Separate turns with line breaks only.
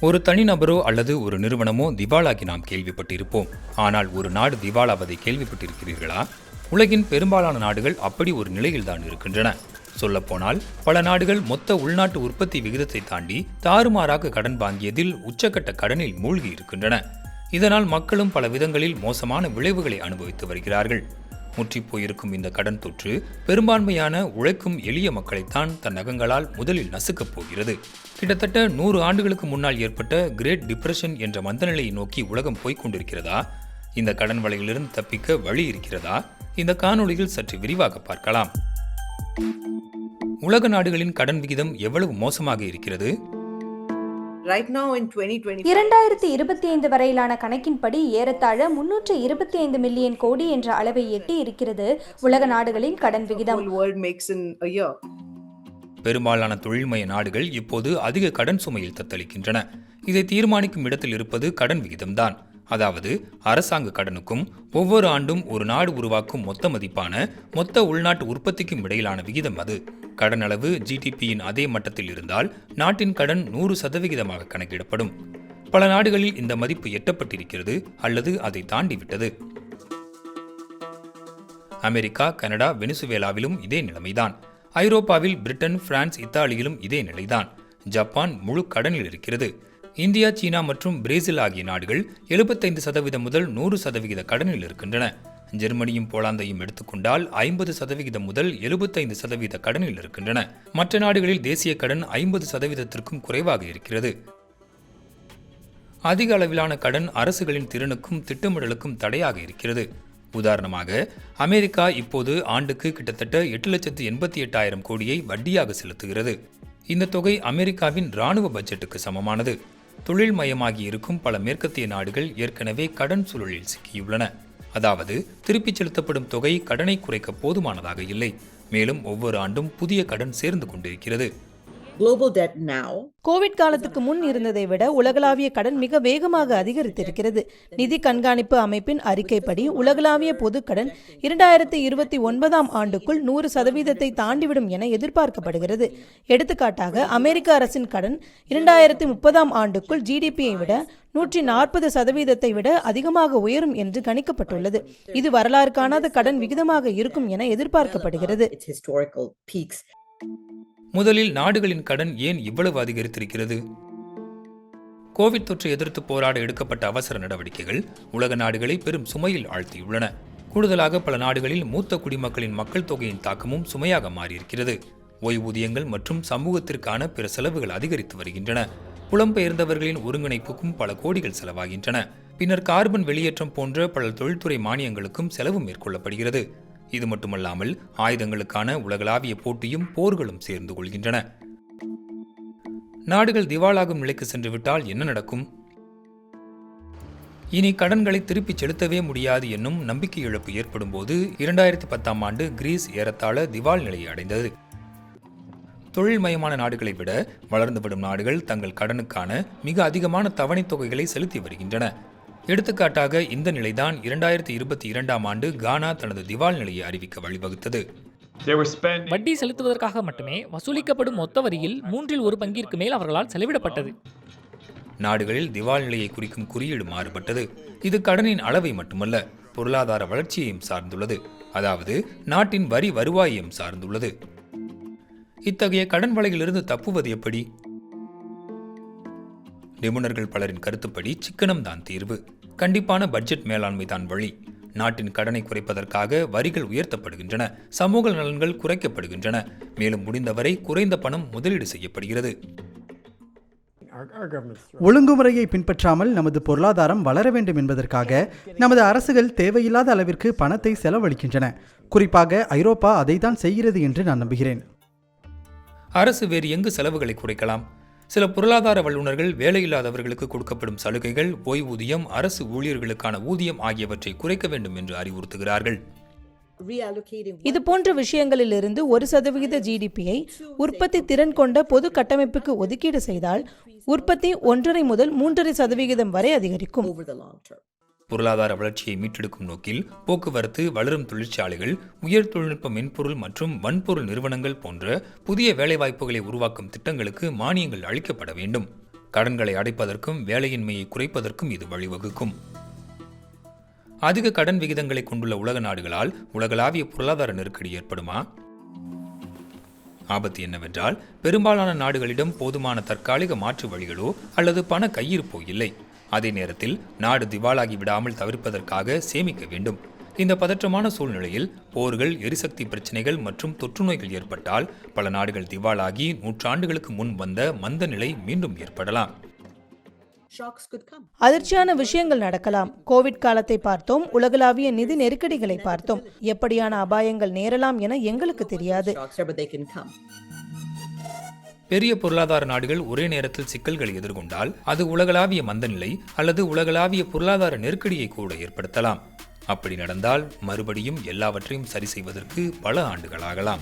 ஒரு தனிநபரோ அல்லது ஒரு நிறுவனமோ திவாலாகி நாம் கேள்விப்பட்டிருப்போம். ஆனால் ஒரு நாடு திவாலாவதை கேள்விப்பட்டிருக்கிறீர்களா? உலகின் பெரும்பாலான நாடுகள் அப்படி ஒரு நிலையில்தான் இருக்கின்றன. சொல்லப்போனால் பல நாடுகள் மொத்த உள்நாட்டு உற்பத்தி விகிதத்தை தாண்டி தாறுமாறாக கடன் வாங்கியதில் உச்சக்கட்ட கடனில் மூழ்கி இருக்கின்றன. இதனால் மக்களும் பல விதங்களில் மோசமான விளைவுகளை அனுபவித்து வருகிறார்கள். முற்றிப் போயிருக்கும் இந்த கடன் தொற்று பெரும்பான்மையான உழைக்கும் எளிய மக்களைத்தான் தன் நகங்களால் முதலில் நசுக்கப் போகிறது. கிட்டத்தட்ட நூறு ஆண்டுகளுக்கு முன்னால் ஏற்பட்ட கிரேட் டிப்ரெஷன் என்ற மந்தநிலையை நோக்கி உலகம் போய்க் கொண்டிருக்கிறதா? இந்த கடன் வலையிலிருந்து தப்பிக்க வழி இருக்கிறதா? இந்த காணொளியில் சற்று விரிவாக பார்க்கலாம். உலக நாடுகளின் கடன் விகிதம் எவ்வளவு மோசமாக இருக்கிறது?
Right now in 2020,
இரண்டாயிரத்தி இருபத்தி ஐந்து வரையிலான கணக்கின்படி ஏறத்தாழ முன்னூற்று இருபத்தி ஐந்து மில்லியன் கோடி என்ற அளவை எட்டி இருக்கிறது உலக நாடுகளின் கடன் விகிதம்.
பெரும்பாலான தொழில்மய நாடுகள் இப்போது அதிக கடன் சுமையில் தத்தளிக்கின்றன. இதை தீர்மானிக்கும் இடத்தில் இருப்பது கடன் விகிதம்தான். அதாவது அரசாங்க கடனுக்கும் ஒவ்வொரு ஆண்டும் ஒரு நாடு உருவாக்கும் மொத்த மதிப்பான மொத்த உள்நாட்டு உற்பத்திக்கும் இடையிலான விகிதம் அது. கடன் அளவு ஜிடிபியின் அதே மட்டத்தில் இருந்தால் நாட்டின் கடன் நூறு சதவிகிதமாக கணக்கிடப்படும். பல நாடுகளில் இந்த மதிப்பு எட்டப்பட்டிருக்கிறது அல்லது அதை தாண்டிவிட்டது. அமெரிக்கா கனடா வெனிசுவேலாவிலும் இதே நிலைமைதான். ஐரோப்பாவில் பிரிட்டன் பிரான்ஸ் இத்தாலியிலும் இதே நிலைதான். ஜப்பான் முழு கடனில் இருக்கிறது. இந்தியா சீனா மற்றும் பிரேசில் ஆகிய நாடுகள் எழுபத்தைந்து சதவீதம் முதல் நூறு சதவிகித கடனில் இருக்கின்றன. ஜெர்மனியும் போலாந்தையும் எடுத்துக்கொண்டால் ஐம்பது சதவிகிதம் முதல் எழுபத்தைந்து சதவீத கடனில் இருக்கின்றன. மற்ற நாடுகளில் தேசிய கடன் ஐம்பது சதவீதத்திற்கும் குறைவாக இருக்கிறது. அதிக அளவிலான கடன் அரசுகளின் திறனுக்கும் திட்டமிடலுக்கும் தடையாக இருக்கிறது. உதாரணமாக அமெரிக்கா இப்போது ஆண்டுக்கு கிட்டத்தட்ட எட்டு லட்சத்து எண்பத்தி எட்டாயிரம் கோடியை வட்டியாக செலுத்துகிறது. இந்த தொகை அமெரிக்காவின் இராணுவ பட்ஜெட்டுக்கு சமமானது. தொழில் மயமாகி இருக்கும் பல மேற்கத்திய நாடுகள் ஏற்கனவே கடன் சூழலில் சிக்கியுள்ளன. அதாவது திருப்பிச் செலுத்தப்படும் தொகை கடனை குறைக்க போதுமானதாக இல்லை. மேலும் ஒவ்வொரு ஆண்டும் புதிய கடன் சேர்ந்து கொண்டிருக்கிறது.
கோவிட் காலத்துக்கு முன் இருந்ததை விட உலகளாவிய கடன் மிக வேகமாக அதிகரித்திருக்கிறது. நிதி கண்காணிப்பு அமைப்பின் அறிக்கைப்படி உலகளாவிய பொதுக்கடன் இரண்டாயிரத்தி இருபத்தி ஒன்பதாம் ஆண்டுக்குள் நூறு சதவீதத்தை தாண்டிவிடும் என எதிர்பார்க்கப்படுகிறது. எடுத்துக்காட்டாக அமெரிக்க அரசின் கடன் இரண்டாயிரத்தி முப்பதாம் ஆண்டுக்குள் ஜிடிபியை விட நூற்றி நாற்பது சதவீதத்தை விட அதிகமாக உயரும் என்று கணிக்கப்பட்டுள்ளது. இது வரலாறு காணாத கடன் விகிதமாக இருக்கும் என எதிர்பார்க்கப்படுகிறது.
முதலில் நாடுகளின் கடன் ஏன் இவ்வளவு அதிகரித்திருக்கிறது? கோவிட் தொற்றை எதிர்த்து போராட எடுக்கப்பட்ட அவசர நடவடிக்கைகள் உலக நாடுகளை பெரும் சுமையில் ஆழ்த்தியுள்ளன. கூடுதலாக பல நாடுகளில் மூத்த குடிமக்களின் மக்கள் தொகையின் தாக்கமும் சுமையாக மாறியிருக்கிறது. ஓய்வூதியங்கள் மற்றும் சமூகத்திற்கான பிற செலவுகள் அதிகரித்து வருகின்றன. புலம்பெயர்ந்தவர்களின் ஒருங்கிணைப்புக்கும் பல கோடிகள் செலவாகின்றன. பின்னர் கார்பன் வெளியேற்றம் போன்ற பல தொழில்துறை மானியங்களுக்கும் செலவு மேற்கொள்ளப்படுகிறது. இது மட்டுமல்லாமல் ஆயுதங்களுக்கான உலகளாவிய போட்டியும் போர்களும் சேர்ந்து கொள்கின்றன. நாடுகள் திவாலாகும் நிலைக்கு சென்றுவிட்டால் என்ன நடக்கும்? இனி கடன்களை திருப்பிச் செலுத்தவே முடியாது என்னும் நம்பிக்கை இழப்பு ஏற்படும் போது இரண்டாயிரத்தி பத்தாம் ஆண்டு கிரீஸ் ஏறத்தாழ திவால் நிலையை அடைந்தது. தொழில்மயமான நாடுகளை விட வளர்ந்து வரும் நாடுகள் தங்கள் கடனுக்கான மிக அதிகமான தவணைத் தொகைகளை செலுத்தி வருகின்றன. எடுத்துக்காட்டாக இந்த நிலைதான் இரண்டாயிரத்தி இருபத்தி இரண்டாம் ஆண்டு கானா தனது திவால் நிலையை அறிவிக்க வழிவகுத்தது.
வட்டி செலுத்துவதற்காக மட்டுமே வசூலிக்கப்படும் மொத்த வரியில் மூன்றில் ஒரு பங்கிற்கு மேல் அவர்களால் செலவிடப்பட்டது.
நாடுகளில் திவால் நிலையை குறிக்கும் குறியீடு மாறுபட்டது. இது கடனின் அளவை மட்டுமல்ல பொருளாதார வளர்ச்சியையும் சார்ந்துள்ளது. அதாவது நாட்டின் வரி வருவாயையும் சார்ந்துள்ளது. இத்தகைய கடன் வலையிலிருந்து தப்புவது எப்படி? நிபுணர்கள் பலரின் கருத்துப்படி சிக்கனம் தான் தீர்வு. கண்டிப்பான பட்ஜெட் மேலாண்மை தான் வழி. நாட்டின் கடனை குறைப்பதற்காக வரிகள் உயர்த்தப்படுகின்றன சமூக நலன்கள் குறைக்கப்படுகின்றன. மேலும் முடிந்தவரை குறைந்த பணம் முதலீடு செய்யப்படுகிறது.
ஒழுங்குமுறையை பின்பற்றாமல் நமது பொருளாதாரம் வளர வேண்டும் என்பதற்காக நமது அரசுகள் தேவையில்லாத அளவிற்கு பணத்தை செலவழிக்கின்றன. குறிப்பாக ஐரோப்பா அதைத்தான் செய்கிறது என்று நான் நம்புகிறேன்.
அரசு வேறு எங்கு செலவுகளை குறைக்கலாம்? சில பொருளாதார வல்லுநர்கள் வேலையில்லாதவர்களுக்கு கொடுக்கப்படும் சலுகைகள் ஓய்வூதியம் அரசு ஊழியர்களுக்கான ஊதியம் ஆகியவற்றை குறைக்க வேண்டும் என்று அறிவுறுத்துகிறார்கள்.
இது போன்ற விஷயங்களிலிருந்து ஒரு சதவிகித ஜிடிபியை உற்பத்தி திறன் கொண்ட பொது கட்டமைப்புக்கு ஒதுக்கீடு செய்தால் உற்பத்தி ஒன்றரை முதல் மூன்றரை சதவிகிதம் வரை அதிகரிக்கும்.
பொருளாதார வளர்ச்சியை மீட்டெடுக்கும் நோக்கில் போக்குவரத்து வளரும் தொழிற்சாலைகள் உயர் தொழில்நுட்ப மென்பொருள் மற்றும் வன்பொருள் நிறுவனங்கள் போன்ற புதிய வேலைவாய்ப்புகளை உருவாக்கும் திட்டங்களுக்கு மானியங்கள் அளிக்கப்பட வேண்டும். கடன்களை அடைப்பதற்கும் வேலையின்மையை குறைப்பதற்கும் இது வழிவகுக்கும். அதிக கடன் விகிதங்களை கொண்டுள்ள உலக நாடுகளால் உலகளாவிய பொருளாதார நெருக்கடி ஏற்படுமா? ஆபத்து என்னவென்றால் பெரும்பாலான நாடுகளிடம் போதுமான தற்காலிக மாற்று வழிகளோ அல்லது பண கையிருப்போ இல்லை. அதே நேரத்தில் நாடு திவாலாகி விடாமல் தவிர்ப்பதற்காக சேமிக்க வேண்டும். இந்த பதற்றமான சூழ்நிலையில் போர்கள் எரிசக்தி பிரச்சினைகள் மற்றும் தொற்றுநோய்கள் ஏற்பட்டால் பல நாடுகள் திவாலாகி நூற்றாண்டுகளுக்கு முன் வந்த மந்த நிலை மீண்டும் ஏற்படலாம்.
அதிர்ச்சியான விஷயங்கள் நடக்கலாம். கோவிட் காலத்தை பார்த்தோம் உலகளாவிய நிதி நெருக்கடிகளை பார்த்தோம். எப்படியான அபாயங்கள் நேரலாம் என எங்களுக்கு தெரியாது.
பெரிய பொருளாதார நாடுகள் ஒரே நேரத்தில் சிக்கல்களை எதிர்கொண்டால் அது உலகளாவிய மந்தநிலை அல்லது உலகளாவிய பொருளாதார நெருக்கடியை கூட ஏற்படுத்தலாம். அப்படி நடந்தால் மறுபடியும் எல்லாவற்றையும் சரி செய்வதற்கு பல ஆண்டுகளாகலாம்